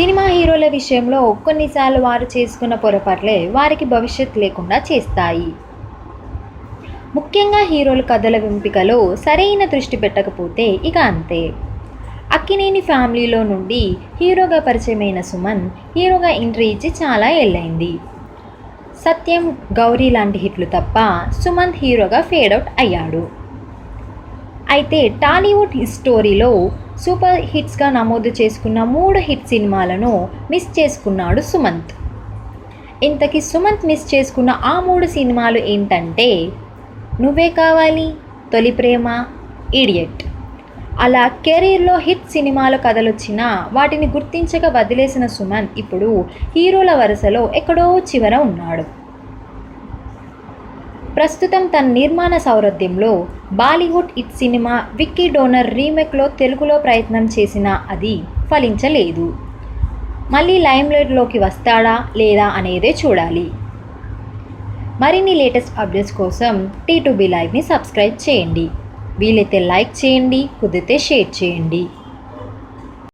Cinema హీరోల విషయంలో కొన్నిసార్లు వారు చేసుకున్న పొరపాట్లే వారికి భవిష్యత్ లేకుండా చేస్తాయి. ముఖ్యంగా హీరోల కథల ఎంపికలో సరైన దృష్టి పెట్టకపోతే ఇక అంతే. అక్కినేని ఫ్యామిలీలో నుండి హీరోగా పరిచయమైన సుమన్ హీరోగా ఎంట్రీ ఇచ్చి చాలా ఎల్లైంది సత్యం గౌరీ లాంటి హిట్లు తప్ప సుమంత్ హీరోగా ఫేడౌట్ అయ్యాడు. అయితే టాలీవుడ్ హిస్టోరీలో సూపర్ హిట్స్గా నమోదు చేసుకున్న మూడు హిట్ సినిమాలను మిస్ చేసుకున్నాడు సుమంత్. ఇంతకీ సుమంత్ మిస్ చేసుకున్న ఆ మూడు సినిమాలు ఏంటంటే నువ్వే కావాలి తొలి ప్రేమ ఇడియట్. అలా కెరీర్లో హిట్ సినిమాలు కథలొచ్చినా వాటిని గుర్తించక వదిలేసిన సుమన్ ఇప్పుడు హీరోల వరుసలో ఎక్కడో చివర ఉన్నాడు. ప్రస్తుతం తన నిర్మాణ సౌరథ్యంలో Bollywood hit cinema Vicky Donor రీమేక్లో తెలుగులో ప్రయత్నం చేసినా అది ఫలించలేదు. మళ్ళీ లైమ్లైట్లోకి వస్తాడా లేదా అనేదే చూడాలి. మరిన్ని లేటెస్ట్ అప్డేట్స్ కోసం టీ టు బి లైవ్ని సబ్స్క్రైబ్ చేయండి. వీలైతే లైక్ చేయండి కుదిరితే షేర్ చేయండి.